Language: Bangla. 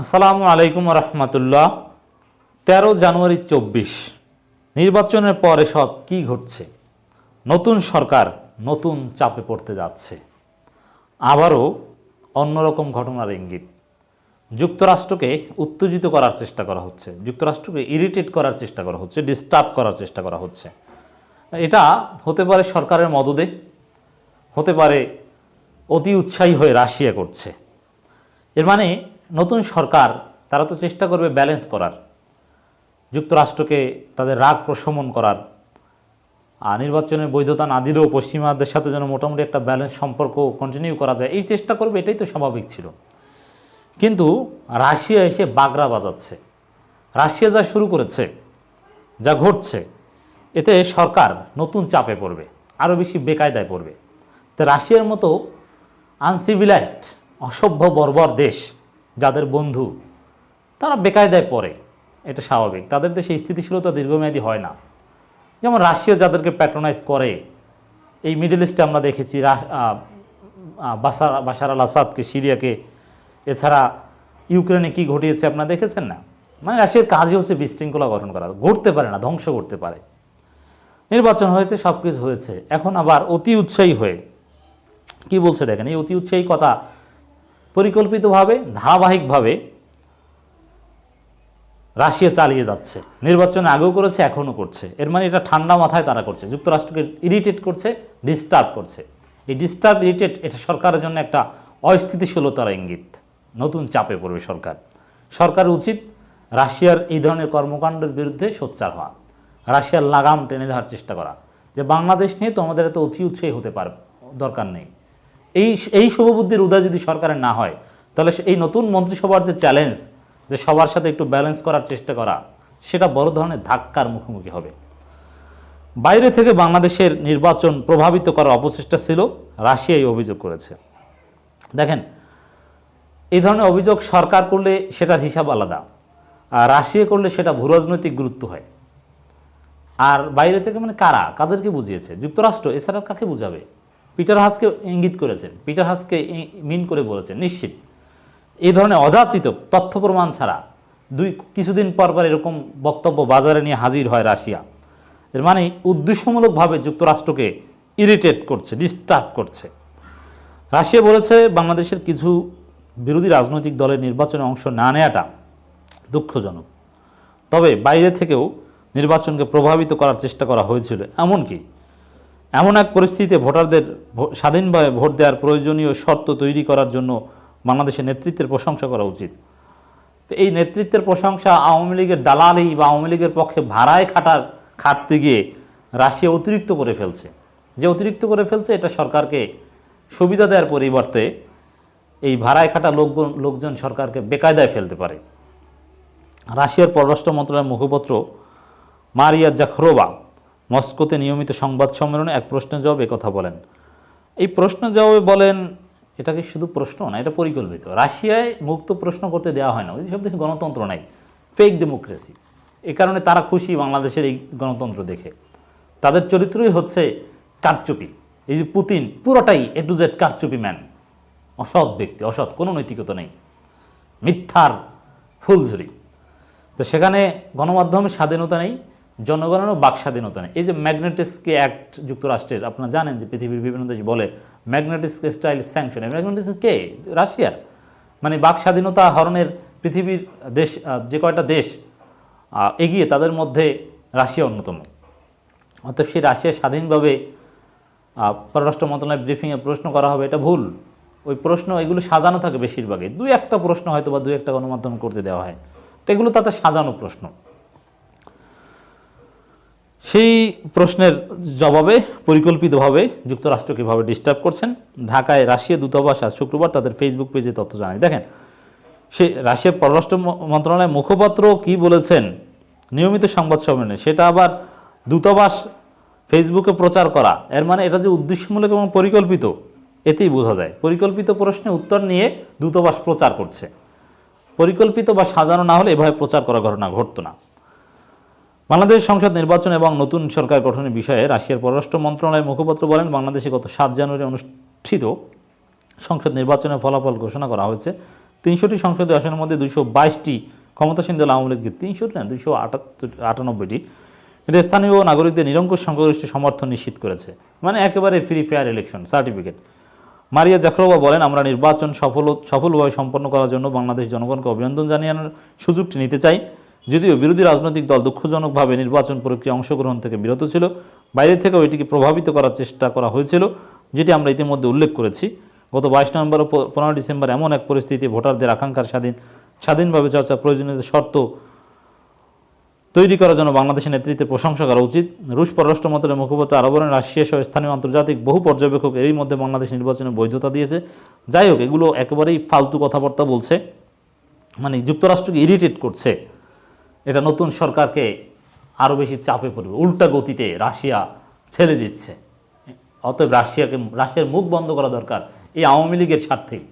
আসসালামু আলাইকুম রহমতুল্লাহ। তেরো জানুয়ারি চব্বিশ, নির্বাচনের পরে সব কি ঘটছে? নতুন সরকার নতুন চাপে পড়তে যাচ্ছে। আবারও অন্যরকম ঘটনার ইঙ্গিত। যুক্তরাষ্ট্রকে উত্তেজিত করার চেষ্টা করা হচ্ছে, যুক্তরাষ্ট্রকে ইরিটেট করার চেষ্টা করা হচ্ছে, ডিস্টার্ব করার চেষ্টা করা হচ্ছে। এটা হতে পারে সরকারের মদদে, হতে পারে অতি উৎসাহী হয়ে রাশিয়া করছে। এর মানে নতুন সরকার, তারা তো চেষ্টা করবে ব্যালেন্স করার, যুক্তরাষ্ট্রকে তাদের রাগ প্রশমন করার, আর নির্বাচনের বৈধতা না দিলেও পশ্চিমাদের সাথে যেন মোটামুটি একটা ব্যালেন্স সম্পর্ক কন্টিনিউ করা যায়, এই চেষ্টা করবে, এটাই তো স্বাভাবিক ছিল। কিন্তু রাশিয়া এসে বাগড়া বাজাচ্ছে। রাশিয়া যা শুরু করেছে, যা ঘটছে, এতে সরকার নতুন চাপে পড়বে, আরও বেশি বেকায়দায় পড়বে। তো রাশিয়ার মতো আনসিভিলাইজড অসভ্য, বর্বর দেশ যাদের বন্ধু তারা বেকায়দায় পড়ে এটা স্বাভাবিক। তাদের দেশে স্থিতিশীলতা দীর্ঘমেয়াদী হয় না। যেমন রাশিয়া যাদেরকে প্যাট্রোনাইজ করে এই মিডল ইস্টে আমরা দেখেছি রা- আহ, আহ, বাসার আল আসাদকে সিরিয়াকে এছাড়া ইউক্রেনে কি ঘটিয়েছে আপনারা দেখেছেন না? মানে রাশিয়ার কাজই হচ্ছে বিশৃঙ্খলা গঠন করা ঘটতে পারে না ধ্বংস করতে পারে। নির্বাচন হয়েছে সব কিছু হয়েছে। এখন আবার অতি উৎসাহী হয়ে কি বলছে দেখেন এই অতি উৎসাহী কথা পরিকল্পিতভাবে, ধারাবাহিকভাবে রাশিয়া চালিয়ে যাচ্ছে। নির্বাচন আগেও করেছে, এখনও করছে। এর মানে এটা ঠান্ডা মাথায় তারা করছে। যুক্তরাষ্ট্রকে ইরিটেট করছে ডিস্টার্ব করছে। এই ডিস্টার্ব ইরিটেট এটা সরকারের জন্য একটা অস্থিতিশীলতার ইঙ্গিত। নতুন চাপে পড়বে সরকার। সরকারের উচিত রাশিয়ার এই ধরনের কর্মকাণ্ডের বিরুদ্ধে সোচ্চার হওয়া। রাশিয়ার লাগাম টেনে দেওয়ার চেষ্টা করা। যে বাংলাদেশ নিয়ে তো আমাদের এত অতি উৎসাহী হতে পার দরকার নেই। এই এই শুভবুদ্ধির উদয় যদি সরকারের না হয়, তাহলে এই নতুন মন্ত্রিসভার যে চ্যালেঞ্জ যে সবার সাথে একটু ব্যালেন্স করার চেষ্টা করা, সেটা বড় ধরনের ধাক্কার মুখোমুখি হবে। বাইরে থেকে বাংলাদেশের নির্বাচন প্রভাবিত করার অপচেষ্টা ছিল রাশিয়াই অভিযোগ করেছে। দেখেন, এই ধরনের অভিযোগ সরকার করলে সেটার হিসাব আলাদা, আর রাশিয়া করলে সেটা ভূরাজনৈতিক গুরুত্ব হয়। আর বাইরে থেকে মানে কারা? কাদেরকে বুঝিয়েছে? যুক্তরাষ্ট্র, এছাড়া কাকে বুঝাবে? পিটার হাসকে ইঙ্গিত করেছেন, পিটার হাসকে মিন করে বলেছেন, নিশ্চিত। এই ধরনের অযাচিত তথ্য প্রমাণ ছাড়া দুই কিছুদিন পর পর এরকম বক্তব্য বাজারে নিয়ে হাজির হয় রাশিয়া। এর মানে উদ্দেশ্যমূলকভাবে যুক্তরাষ্ট্রকে ইরিটেট করছে, ডিস্টার্ব করছে। রাশিয়া বলেছে বাংলাদেশের কিছু বিরোধী রাজনৈতিক দলের নির্বাচনে অংশ না নেওয়াটা দুঃখজনক। তবে বাইরে থেকেও নির্বাচনকে প্রভাবিত করার চেষ্টা করা হয়েছিল, এমনকি এমন এক পরিস্থিতিতে ভোটারদের স্বাধীনভাবে ভোট দেওয়ার প্রয়োজনীয় শর্ত তৈরি করার জন্য বাংলাদেশের নেতৃত্বের প্রশংসা করা উচিত। তো এই নেতৃত্বের প্রশংসা আওয়ামী লীগের দালালি বা আওয়ামী লীগের পক্ষে ভাড়ায় খাটার খাটতে গিয়ে রাশিয়া অতিরিক্ত করে ফেলছে। যে অতিরিক্ত করে ফেলছে, এটা সরকারকে সুবিধা দেওয়ার পরিবর্তে এই ভাড়ায় খাটা লোকজন লোকজন সরকারকে বেকায়দায় ফেলতে পারে। রাশিয়ার পররাষ্ট্র মন্ত্রণালয়ের মুখপাত্র মারিয়া জাখরোবা মস্কোতে নিয়মিত সংবাদ সম্মেলনে এক প্রশ্নের জবাবে কথা বলেন। এই প্রশ্ন জবাবে বলেন, এটা কি শুধু প্রশ্ন না, এটা পরিকল্পিত। রাশিয়ায় মুক্ত প্রশ্ন করতে দেওয়া হয় না, ওই সব দেখে গণতন্ত্র নাই ফেক ডেমোক্রেসি এ কারণে তারা খুশি বাংলাদেশের এই গণতন্ত্র দেখে। তাদের চরিত্রই হচ্ছে কারচুপি। এই যে পুতিন, পুরোটাই এ টু জেড কারচুপি ম্যান। অসৎ ব্যক্তি, অসৎ, কোনো নৈতিকতা নেই। মিথ্যার ফুলঝুরি। তো সেখানে গণমাধ্যমের স্বাধীনতা নেই জনগণেরও বাক স্বাধীনতা নেই। এই যে ম্যাগনেটিসকে অ্যাক্ট যুক্তরাষ্ট্রের, আপনারা জানেন যে পৃথিবীর বিভিন্ন দেশ বলে ম্যাগনেটিসকে স্টাইল স্যাংশন। ম্যাগনেটিস কে? রাশিয়ার। মানে বাক স্বাধীনতা হরণের পৃথিবীর দেশ যে কয়টা দেশ এগিয়ে তাদের মধ্যে রাশিয়া অন্যতম। অতএব সেই রাশিয়া স্বাধীনভাবে পররাষ্ট্র মন্ত্রণালয় ব্রিফিংয়ে প্রশ্ন করা হবে, এটা ভুল। ওই প্রশ্ন, এগুলো সাজানো থাকে বেশিরভাগই। দুই একটা প্রশ্ন হয়তো বা দুই একটা গণমাধ্যম করতে দেওয়া হয়। তো এগুলো তাতে সাজানো প্রশ্ন। সেই প্রশ্নের জবাবে, পরিকল্পিতভাবে যুক্তরাষ্ট্র কীভাবে ডিস্টার্ব করছেন, ঢাকায় রাশিয়া দূতাবাস আজ শুক্রবার তাদের ফেসবুক পেজে তথ্য জানায়। দেখেন, সে রাশিয়ার পররাষ্ট্র মন্ত্রণালয়ের মুখপাত্র কি বলেছেন? নিয়মিত সংবাদ সম্মেলনে। সেটা আবার দূতাবাস ফেসবুকে প্রচার করা। এর মানে এটা যে উদ্দেশ্যমূলক এবং পরিকল্পিত, এতেই বোঝা যায়। পরিকল্পিত প্রশ্নে উত্তর নিয়ে দূতাবাস প্রচার করছে। পরিকল্পিত বা সাজানো না হলে এভাবে প্রচার করা ঘটনা ঘটতো না। বাংলাদেশ সংসদ নির্বাচন এবং নতুন সরকার গঠনের বিষয়ে রাশিয়ার পররাষ্ট্র মন্ত্রণালয়ের মুখপাত্র বলেন, বাংলাদেশে গত সাত জানুয়ারি অনুষ্ঠিত সংসদ নির্বাচনের ফলাফল ঘোষণা করা হয়েছে। তিনশোটি সংসদীয় আসনের মধ্যে দুইশো বাইশটি ক্ষমতাসীন দল আওয়ামী লীগকে তিনশোটি না আটাত্তর, আটানব্বইটি। এটা স্থানীয় নাগরিকদের নিরঙ্কুশ সংখ্যাগরিষ্ঠ সমর্থন নিশ্চিত করেছে। মানে একেবারে free fair election certificate Maria Zakharova বলেন, আমরা নির্বাচন সফল, সফলভাবে সম্পন্ন করার জন্য বাংলাদেশ জনগণকে অভিনন্দন জানানোর সুযোগটি নিতে চাই। যদিও বিরোধী রাজনৈতিক দল দুঃখজনকভাবে নির্বাচন প্রক্রিয়া অংশগ্রহণ থেকে বিরত ছিল, বাইরে থেকেও এটিকে প্রভাবিত করার চেষ্টা করা হয়েছিল, যেটি আমরা ইতিমধ্যে উল্লেখ করেছি। গত বাইশ নভেম্বর ও পনেরো ডিসেম্বর এমন এক পরিস্থিতি ভোটারদের আকাঙ্ক্ষার স্বাধীন, স্বাধীনভাবে চর্চা প্রয়োজনীয় শর্ত তৈরি করার জন্য বাংলাদেশের নেতৃত্বে প্রশংসা করা উচিত। রুশ পররাষ্ট্র মন্ত্রণালয়ের মুখপাত্র আরও বলেন রাশিয়া সহ স্থানীয় আন্তর্জাতিক বহু পর্যবেক্ষক এরই মধ্যে বাংলাদেশ নির্বাচনে বৈধতা দিয়েছে। যাই হোক, এগুলো একেবারেই ফালতু কথাবার্তা বলছে মানে যুক্তরাষ্ট্রকে ইরিটেট করছে। এটা নতুন সরকারকে আরও বেশি চাপে পড়বে। উল্টা গতিতে রাশিয়া ছেড়ে দিচ্ছে। অতএব রাশিয়াকে রাশিয়ার মুখ বন্ধ করা দরকার এই আওয়ামী লীগের স্বার্থেই